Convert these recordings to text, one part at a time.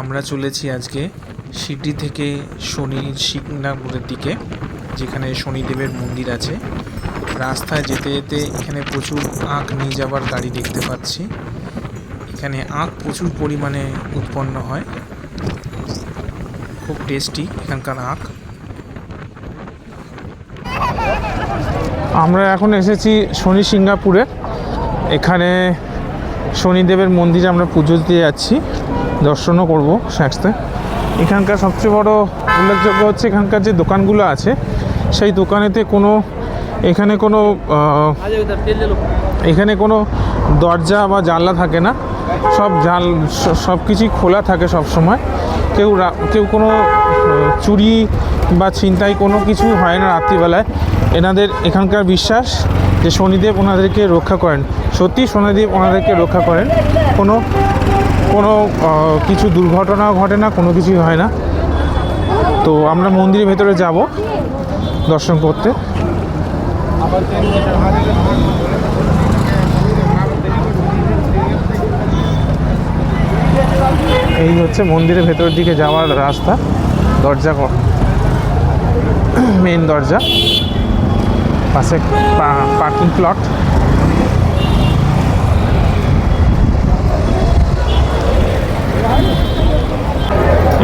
আমরা চলেছি আজকে সিডনি থেকে শনি সিংনাপুরের দিকে, যেখানে শনিদেবের মন্দির আছে। রাস্তায় যেতে যেতে এখানে প্রচুর আখ নিয়ে যাবার গাড়ি দেখতে পাচ্ছি। এখানে আখ প্রচুর পরিমাণে উৎপন্ন হয়। খুব টেস্টি এখানকার আখ। আমরা এখন এসেছি শনি সিঙ্গাপুরে এখানে শনিদেবের মন্দিরে আমরা পুজো দিতে যাচ্ছি। দর্শনও করব সাথে এখানকার সবচেয়ে বড় উল্লেখযোগ্য হচ্ছে এখানকার যে দোকানগুলো আছে, সেই দোকানেতে কোনো, এখানে কোনো এখানে কোনো দরজা বা জানলা থাকে না। সব জাল সব কিছুই খোলা থাকে সব সময়। কেউ কেউ কোনো চুরি বা ছিনতাই কোনো কিছু হয় না রাত্রিবেলায়। এনাদের এখানকার বিশ্বাস যে শনিদেব ওনাদেরকে রক্ষা করেন। সত্যি শনিদেব ওনাদেরকে রক্ষা করেন। কোনো কোনো কিছু দুর্ঘটনাও ঘটে না, কোনো কিছুই হয় না। তো আমরা মন্দিরের ভেতরে যাব দর্শন করতে। এই হচ্ছে মন্দিরের ভেতরের দিকে যাওয়ার রাস্তা। দরজা মেন দরজা। পাশে পার্কিং প্লট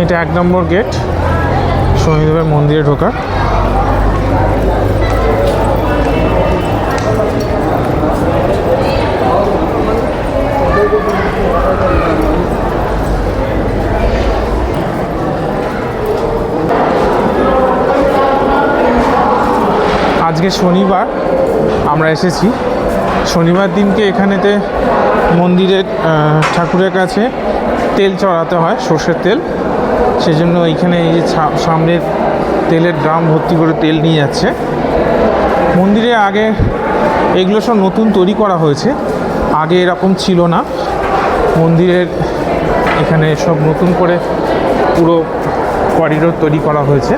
এটা এক নম্বর গেট শনিদেবের মন্দিরে ঢোকার। আজকে শনিবার আমরা এসেছি। শনিবার দিনকে এখানেতে মন্দিরের ঠাকুরের কাছে তেল চড়াতে হয়, সর্ষের তেল। সেজন্য এইখানে এই যে সামনে তেলের ড্রাম ভর্তি করে তেল নিয়ে যাচ্ছে। মন্দিরে আগে এগুলো সব নতুন তৈরি করা হয়েছে। আগে এরকম ছিল না। মন্দিরের এখানে সব নতুন করে পুরো করিডোর তৈরি করা হয়েছে।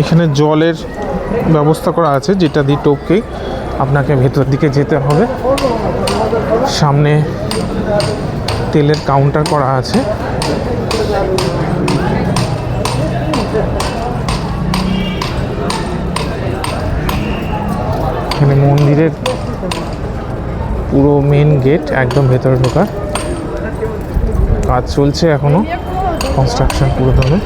এখানে জলের ব্যবস্থা করা আছে যেটা দিয়ে টোপকে আপনাকে ভেতর দিকে যেতে হবে। সামনে তেলের কাউন্টার করা আছে। এখানে মন্দিরের পুরো মেন গেট একদম ভেতরে ঢোকার। কাজ চলছে এখনও। কনস্ট্রাকশন পুরো দমে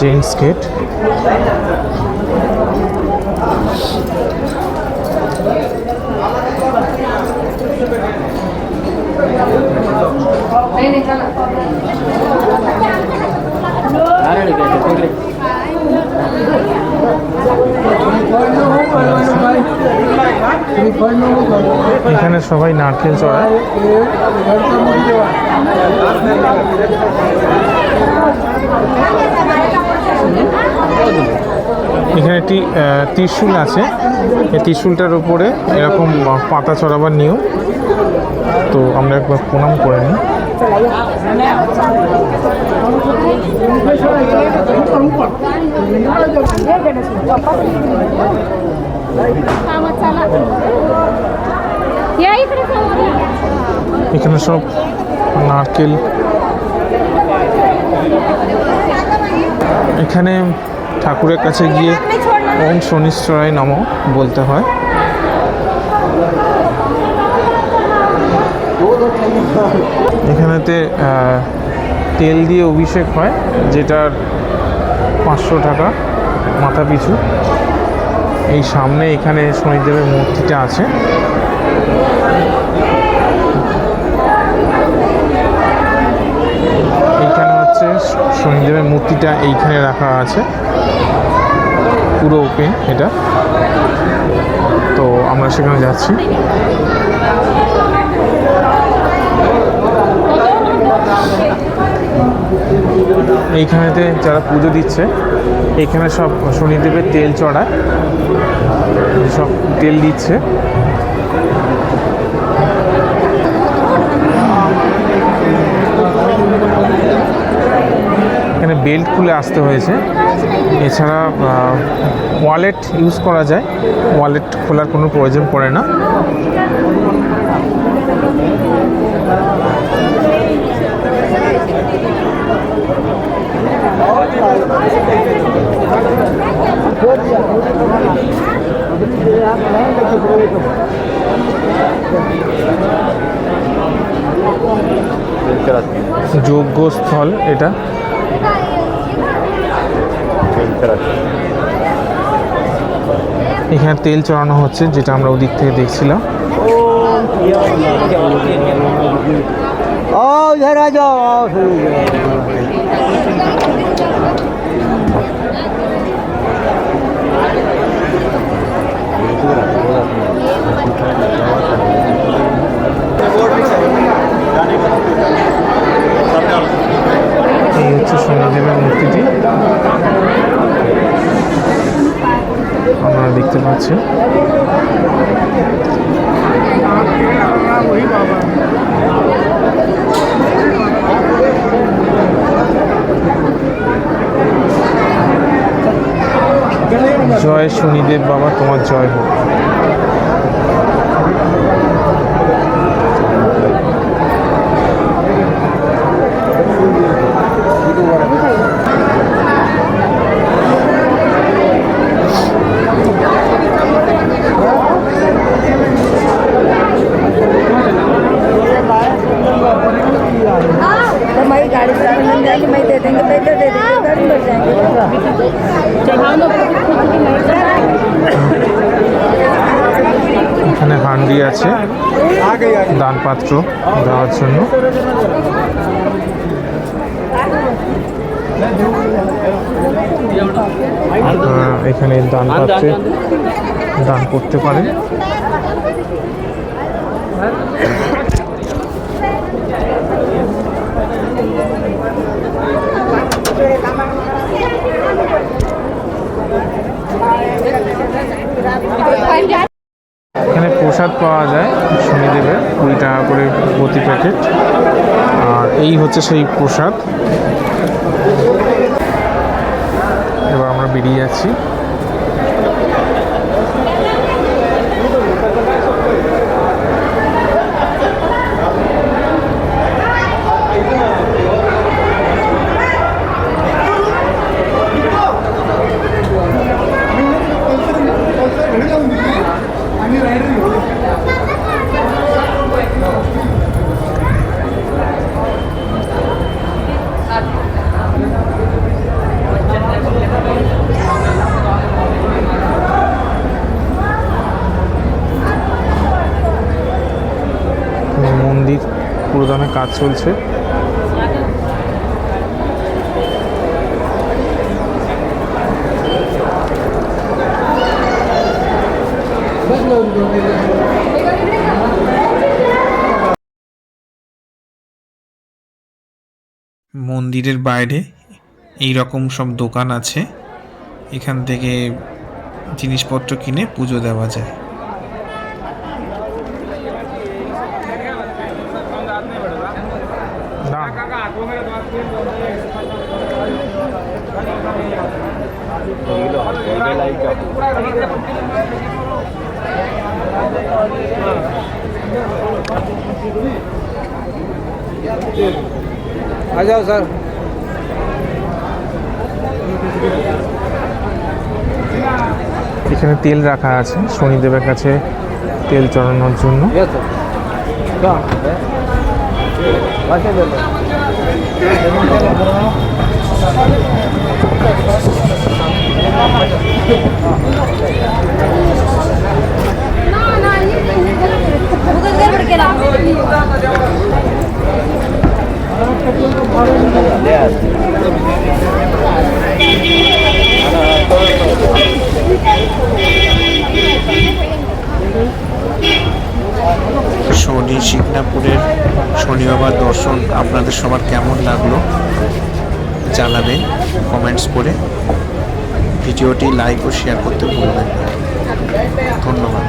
জেন্টস গেট এখানে সবাই নারকেল চড়ায়। এখানে একটি ত্রিশুল আছে। এই ত্রিশুলটার উপরে এরকম পাতা চড়াবার নিয়ম। তো আমরা একবার প্রণাম করে নিই। আমার এখানে সব নারকেল। এখানে ঠাকুরের কাছে গিয়ে ওম শনিশ্চরায় নম বলতে হয়। এখানেতে তেল দিয়ে অভিষেক হয়, যেটার পাঁচশো টাকা মাথা পিছু এই সামনে এখানে শনিদেবের মূর্তিটা আছে এইখানে হচ্ছে শনিদেবের মূর্তিটা রাখা আছে। পুরো ওপেন এটা। তো আমরা সেখানে যাচ্ছি। এইখানেতে যারা পুজো দিচ্ছে এখানে সব শনিদেবের তেল চড়ায়। সব তেল দিচ্ছে এখানে বেল্ট খুলে আসতে হয়েছে। এছাড়া ওয়ালেট ইউজ করা যায়। ওয়ালেট খোলার কোনো প্রয়োজন পড়ে না। যজ্ঞস্থল এটা। এখানে তেল চড়ানো হচ্ছে যেটা আমরা ওদিক থেকে দেখছিলাম ও যারা আপনারা দেখতে পাচ্ছেন। জয় শনিদেব বাবা তোমার জয় হোক। हमारी गाड़ी से मिल जाएगी मैं दे देंगे पैसे दे देंगे गाड़ी मिल जाएंगे এখানে হান্ডি আছে দান পাত্র দেওয়ার জন্য আহ, এখানে দান পাত্রে দান করতে পারেন এখানে প্রসাদ পাওয়া যায় শনিদেবের কুড়ি টাকা করে প্রতি প্যাকেট। আর এই হচ্ছে সেই প্রসাদ। এবার আমরা বেরিয়ে যাচ্ছি মন্দির প্রদানের কাজ চলছে মন্দিরের বাইরে এই রকম সব দোকান আছে। এখান থেকে জিনিসপত্র কিনে পুজো দেওয়া যায়। দান आ जाओ सर এখানে তেল রাখা আছে শনিদেবের কাছে তেল চড়ানোর জন্য ये तो Thank you. আপনাদের সবার কেমন লাগল জানাবেন কমেন্টস করে। ভিডিওটি লাইক ও শেয়ার করতে ভুলবেন ধন্যবাদ।